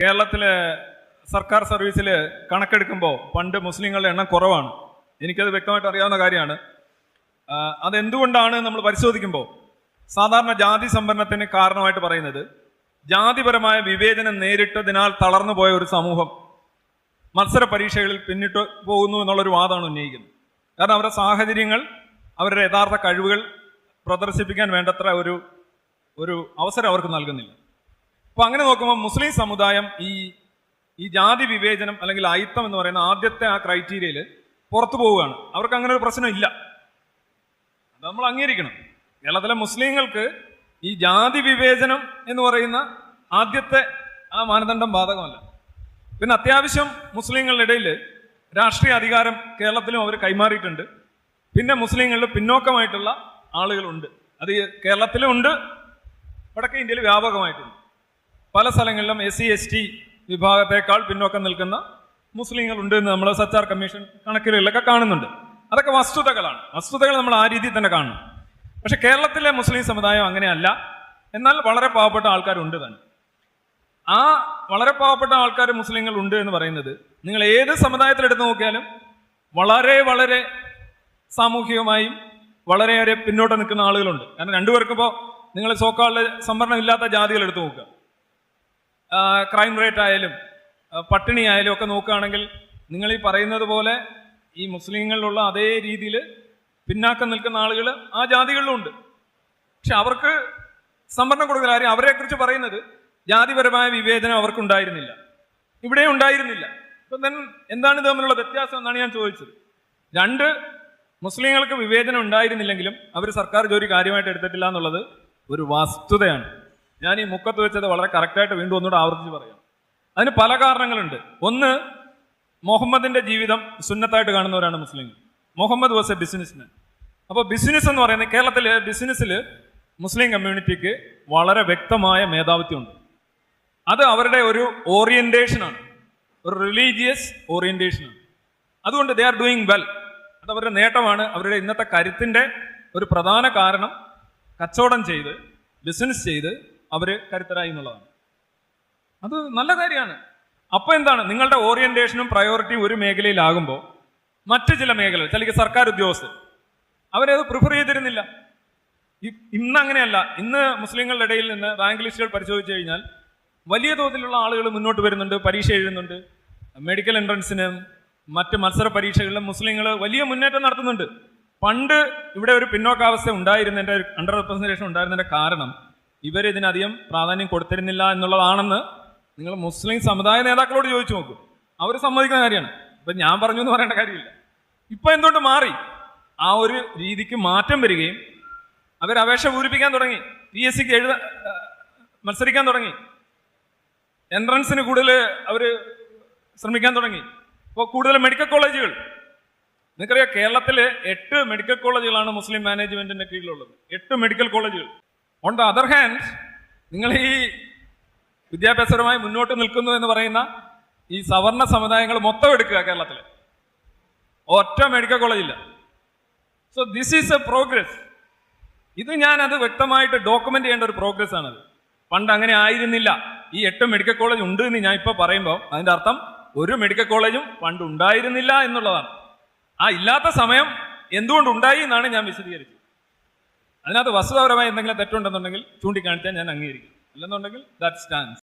കേരളത്തിലെ സർക്കാർ സർവീസിൽ കണക്കെടുക്കുമ്പോൾ പണ്ട് മുസ്ലിങ്ങളുടെ എണ്ണം കുറവാണ്. എനിക്കത് വ്യക്തമായിട്ട് അറിയാവുന്ന കാര്യമാണ്. അതെന്തുകൊണ്ടാണ് നമ്മൾ പരിശോധിക്കുമ്പോൾ സാധാരണ ജാതി സംവരണത്തിന് കാരണമായിട്ട് പറയുന്നത് ജാതിപരമായ വിവേചനം നേരിട്ടതിനാൽ തളർന്നു പോയ ഒരു സമൂഹം മത്സര പരീക്ഷകളിൽ പിന്നിട്ട് പോകുന്നു എന്നുള്ളൊരു വാദമാണ് ഉന്നയിക്കുന്നത്. കാരണം അവരുടെ സാഹചര്യങ്ങൾ അവരുടെ യഥാർത്ഥ കഴിവുകൾ പ്രദർശിപ്പിക്കാൻ വേണ്ടത്ര ഒരു ഒരു അവസരം അവർക്ക് നൽകുന്നില്ല. അപ്പൊ അങ്ങനെ നോക്കുമ്പോൾ മുസ്ലിം സമുദായം ഈ ഈ ജാതി വിവേചനം അല്ലെങ്കിൽ അയിത്തം എന്ന് പറയുന്ന ആദ്യത്തെ ആ ക്രൈറ്റീരിയയിൽ പുറത്തു പോവുകയാണ്. അവർക്ക് അങ്ങനെ ഒരു പ്രശ്നം ഇല്ല. അത് നമ്മൾ അംഗീകരിക്കണം. കേരളത്തിലെ മുസ്ലിങ്ങൾക്ക് ഈ ജാതി വിവേചനം എന്ന് പറയുന്ന ആദ്യത്തെ ആ മാനദണ്ഡം ബാധകമല്ല. പിന്നെ അത്യാവശ്യം മുസ്ലിങ്ങളുടെ ഇടയിൽ രാഷ്ട്രീയ അധികാരം കേരളത്തിലും അവർ കൈമാറിയിട്ടുണ്ട്. പിന്നെ മുസ്ലിങ്ങളിൽ പിന്നോക്കമായിട്ടുള്ള ആളുകളുണ്ട്. അത് കേരളത്തിലും ഉണ്ട്. വടക്കേ ഇന്ത്യയിൽ വ്യാപകമായിട്ടുണ്ട്. പല സ്ഥലങ്ങളിലും എസ് സി എസ് ടി വിഭാഗത്തെക്കാൾ പിന്നോക്കം നിൽക്കുന്ന മുസ്ലിങ്ങൾ ഉണ്ട് എന്ന് നമ്മൾ സച്ചാർ കമ്മീഷൻ കണക്കുകളിലൊക്കെ കാണുന്നുണ്ട്. അതൊക്കെ വസ്തുതകളാണ്. വസ്തുതകൾ നമ്മൾ ആ രീതിയിൽ തന്നെ കാണണം. പക്ഷെ കേരളത്തിലെ മുസ്ലിം സമുദായം അങ്ങനെയല്ല. എന്നാൽ വളരെ പാവപ്പെട്ട ആൾക്കാരുണ്ട് തന്നെ. ആ വളരെ പാവപ്പെട്ട ആൾക്കാർ മുസ്ലിങ്ങൾ ഉണ്ട് എന്ന് പറയുന്നത് നിങ്ങൾ ഏത് സമുദായത്തിൽ എടുത്തു നോക്കിയാലും വളരെ വളരെ സാമൂഹികമായും വളരെയേറെ പിന്നോട്ട് നിൽക്കുന്ന ആളുകളുണ്ട്. കാരണം രണ്ടുപേർക്കിപ്പോൾ നിങ്ങൾ സോക്കാളിലെ സംവരണം ഇല്ലാത്ത ജാതികൾ എടുത്തു നോക്കുക. ക്രൈം റേറ്റ് ആയാലും പട്ടിണി ആയാലും ഒക്കെ നോക്കുകയാണെങ്കിൽ നിങ്ങൾ ഈ പറയുന്നത് പോലെ ഈ മുസ്ലിങ്ങളിലുള്ള അതേ രീതിയിൽ പിന്നാക്കം നിൽക്കുന്ന ആളുകൾ ആ ജാതികളിലും ഉണ്ട് പക്ഷെ അവർക്ക് സംവരണം കൊടുക്കുന്ന കാര്യം അവരെക്കുറിച്ച് പറയുന്നത് ജാതിപരമായ വിവേചനം അവർക്കുണ്ടായിരുന്നില്ല. ഇവിടെ ഉണ്ടായിരുന്നില്ല. അപ്പൊ then എന്താണ് തമ്മിലുള്ള വ്യത്യാസം എന്നാണ് ഞാൻ ചോദിച്ചത്. രണ്ട് മുസ്ലിങ്ങൾക്ക് വിവേചനം ഉണ്ടായിരുന്നില്ലെങ്കിലും അവർ സർക്കാർ ജോലി കാര്യമായിട്ട് എടുത്തിട്ടില്ല എന്നുള്ളത് ഒരു വസ്തുതയാണ്. ഞാൻ ഈ മുക്കത്ത് വെച്ചത് വളരെ കറക്റ്റായിട്ട് വീണ്ടും ഒന്നുകൂടെ ആവർത്തിച്ച് പറയാം. അതിന് പല കാരണങ്ങളുണ്ട്. ഒന്ന് മുഹമ്മദിന്റെ ജീവിതം സുന്നത്തായിട്ട് കാണുന്നവരാണ് മുസ്ലിങ്ങൾ മുഹമ്മദ് വാസ് എ ബിസിനസ്മാൻ അപ്പോൾ ബിസിനസ് എന്ന് പറയുന്നത് കേരളത്തിലെ ബിസിനസ്സിൽ മുസ്ലിം കമ്മ്യൂണിറ്റിക്ക് വളരെ വ്യക്തമായ മേധാവിത്വമുണ്ട്. അത് അവരുടെ ഒരു ഓറിയന്റേഷനാണ് ഒരു റിലീജിയസ് ഓറിയന്റേഷനാണ് അതുകൊണ്ട് ദേ ആർ ഡൂയിങ് വെൽ അത് അവരുടെ നേട്ടമാണ്. അവരുടെ ഇന്നത്തെ കരുത്തിന്റെ ഒരു പ്രധാന കാരണം കച്ചവടം ചെയ്ത് ബിസിനസ് ചെയ്ത് അവർ കരുത്തരായി എന്നുള്ളതാണ്. അത് നല്ല കാര്യമാണ്. അപ്പൊ എന്താണ്? നിങ്ങളുടെ ഓറിയന്റേഷനും പ്രയോറിറ്റിയും ഒരു മേഖലയിലാകുമ്പോൾ മറ്റ് ചില മേഖലകൾ ചില സർക്കാർ ഉദ്യോഗസ്ഥർ അവരത് പ്രിഫർ ചെയ്തിരുന്നില്ല. ഇന്ന് അങ്ങനെയല്ല. ഇന്ന് മുസ്ലിങ്ങളുടെ ഇടയിൽ നിന്ന് റാങ്ക് ലിസ്റ്റുകൾ പരിശോധിച്ചു കഴിഞ്ഞാൽ വലിയ തോതിലുള്ള ആളുകൾ മുന്നോട്ട് വരുന്നുണ്ട് പരീക്ഷ എഴുതുന്നുണ്ട് മെഡിക്കൽ എൻട്രൻസിനും മറ്റ് മത്സര പരീക്ഷകളിലും മുസ്ലിങ്ങൾ വലിയ മുന്നേറ്റം നടത്തുന്നുണ്ട്. പണ്ട് ഇവിടെ ഒരു പിന്നോക്കാവസ്ഥ ഉണ്ടായിരുന്നതിന്റെ അണ്ടർ റെപ്രസെന്റേഷൻ ഉണ്ടായിരുന്നതിന്റെ കാരണം ഇവർ ഇതിനധികം പ്രാധാന്യം കൊടുത്തിരുന്നില്ല എന്നുള്ളതാണെന്ന് നിങ്ങൾ മുസ്ലിം സമുദായ നേതാക്കളോട് ചോദിച്ചു നോക്കും. അവർ സമ്മതിക്കുന്ന കാര്യമാണ്. ഇപ്പം ഞാൻ പറഞ്ഞു എന്ന് പറയേണ്ട കാര്യമില്ല. ഇപ്പം എന്തുകൊണ്ട് മാറി? ആ ഒരു രീതിക്ക് മാറ്റം വരികയും അവർ അപേക്ഷ പൂരിപ്പിക്കാൻ തുടങ്ങി. പി എസ് സിക്ക് എഴുത മത്സരിക്കാൻ തുടങ്ങി. എൻട്രൻസിന് കൂടുതൽ അവർ ശ്രമിക്കാൻ തുടങ്ങി. ഇപ്പോൾ കൂടുതൽ മെഡിക്കൽ കോളേജുകൾ. നിങ്ങൾക്കറിയാം കേരളത്തിൽ എട്ട് മെഡിക്കൽ കോളേജുകളാണ് മുസ്ലിം മാനേജ്മെന്റിന്റെ കീഴിലുള്ളത്. എട്ട് മെഡിക്കൽ കോളേജുകൾ. ഓൺ ദ അതർ ഹാൻഡ് നിങ്ങൾ ഈ വിദ്യാഭ്യാസപരമായി മുന്നോട്ട് നിൽക്കുന്നു എന്ന് പറയുന്ന ഈ സവർണ സമുദായങ്ങൾ മൊത്തം എടുക്കുക കേരളത്തിൽ ഒറ്റ medical കോളേജില്ല so this is a progress ഇത് ഞാൻ അത് വ്യക്തമായിട്ട് ഡോക്യുമെന്റ് ചെയ്യേണ്ട ഒരു പ്രോഗ്രസ് ആണത്. പണ്ട് അങ്ങനെ ആയിരുന്നില്ല. ഈ എട്ട് മെഡിക്കൽ കോളേജ് ഉണ്ട് എന്ന് ഞാൻ ഇപ്പോൾ പറയുമ്പോൾ അതിന്റെ അർത്ഥം ഒരു മെഡിക്കൽ കോളേജും പണ്ട് ഉണ്ടായിരുന്നില്ല എന്നുള്ളതാണ്. ആ ഇല്ലാത്ത സമയം എന്തുകൊണ്ട് ഉണ്ടായി എന്നാണ് ഞാൻ വിശദീകരിച്ചത്. അതിനകത്ത് വസ്തുതാപരമായി എന്തെങ്കിലും തെറ്റുണ്ടെന്നുണ്ടെങ്കിൽ ചൂണ്ടിക്കാണിച്ചാൽ ഞാൻ അംഗീകരിക്കും. അല്ലെന്നുണ്ടെങ്കിൽ ദാറ്റ് സ്റ്റാൻഡ്